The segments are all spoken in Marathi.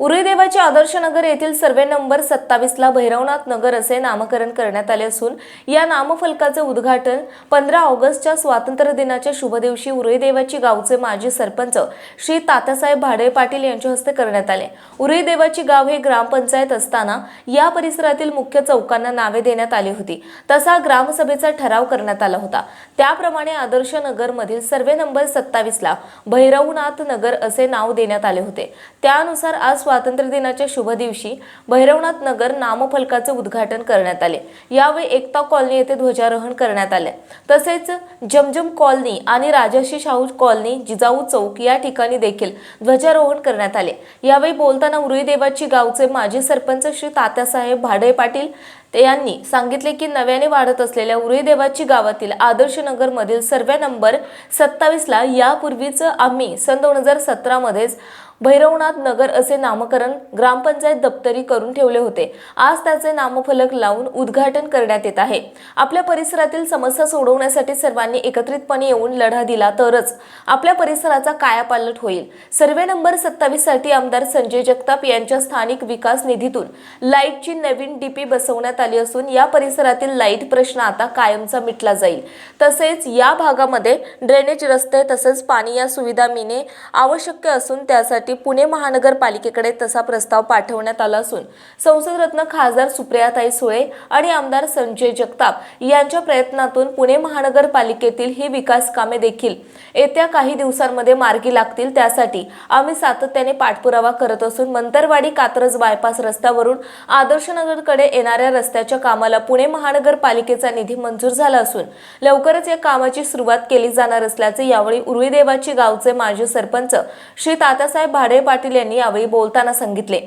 उरुई देवाचे आदर्श नगर येथील सर्वे नंबर सत्तावीसला भैरवनाथ नगर असे नामकरण करण्यात आले असून या नामफलकाचे उद्घाटन पंधरा ऑगस्टच्या स्वातंत्र्य दिनाच्या शुभ दिवशी उरुई देवाची गावचे माजी सरपंच श्री तात्यासाहेब भाडे पाटील यांच्या हस्ते करण्यात आले. उरुई देवाची गाव हे ग्रामपंचायत असताना या परिसरातील मुख्य चौकांना नावे देण्यात आली होती. तसा ग्रामसभेचा ठराव करण्यात आला होता. त्याप्रमाणे आदर्श नगरमधील सर्वे नंबर सत्तावीसला भैरवनाथ नगर असे नाव देण्यात आले होते. त्यानुसार आज स्वातंत्र्य दिनाच्या शुभ दिवशी भैरवनाथ नगर नामफलकाचे उद्घाटन करण्यात आले. यावेळी एकता कॉलनी येथे ध्वजारोहण करण्यात आले. तसेच जमजम कॉलनी आणि राजर्षी शाहू कॉलनी जिजाऊ चौक या ठिकाणी देखील ध्वजारोहण करण्यात आले. यावेळी बोलताना उरुईदेवाची गावचे माजी सरपंच श्री तात्यासाहेब भाडे पाटील ते यांनी सांगितले की नव्याने वाढत असलेल्या उरुईदेवाची गावातील आदर्श नगरमधील सर्व्या सर्वे नंबर सत्तावीसला यापूर्वीच आम्ही सन दोन हजार सतरामध्येच भैरवनाथ नगर असे नामकरण ग्रामपंचायत दप्तरी करून ठेवले होते. आज त्याचे नामफलक लावून उद्घाटन करण्यात येत आहे. आपल्या परिसरातील समस्या सोडवण्यासाठी सर्वांनी एकत्रितपणे येऊन लढा दिला तरच आपल्या परिसराचा कायापालट होईल. सर्वे नंबर सत्तावीससाठी आमदार संजय जगताप यांच्या स्थानिक विकास निधीतून लाईटची नवीन डीपी बसवण्यात आली असून या परिसरातील लाइट प्रश्न आता कायमचा मिटला जाईल. तसेच या भागामध्ये ड्रेनेज रस्ते तसेच पाणी या सुविधा मिळणे आवश्यक असून त्यासाठी पुणे महानगरपालिकेकडे तसा प्रस्ताव पाठवण्यात आला असून संसदरत्न खासदार सुप्रियाताई सुळे आणि आमदार संजय जगताप यांच्या प्रयत्नातून पुणे महानगरपालिकेतील ही विकास कामे देखील येत्या काही दिवसांमध्ये मार्गी लागतील. त्यासाठी आम्ही सातत्याने पाठपुरावा करत असून मंतरवाडी कात्रज बायपास रस्त्यावरून आदर्शनगरकडे येणाऱ्या रस्त्याच्या कामाला पुणे महानगरपालिकेचा निधी मंजूर झाला असून लवकरच या कामाची सुरुवात केली जाणार असल्याचे यावेळी उर्वीदेवाची गावचे माजी सरपंच श्री तात्यासाहेब भाडे पाटील यांनी यावेळी बोलताना सांगितले.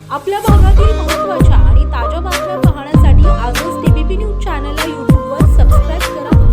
आपल्या भागातील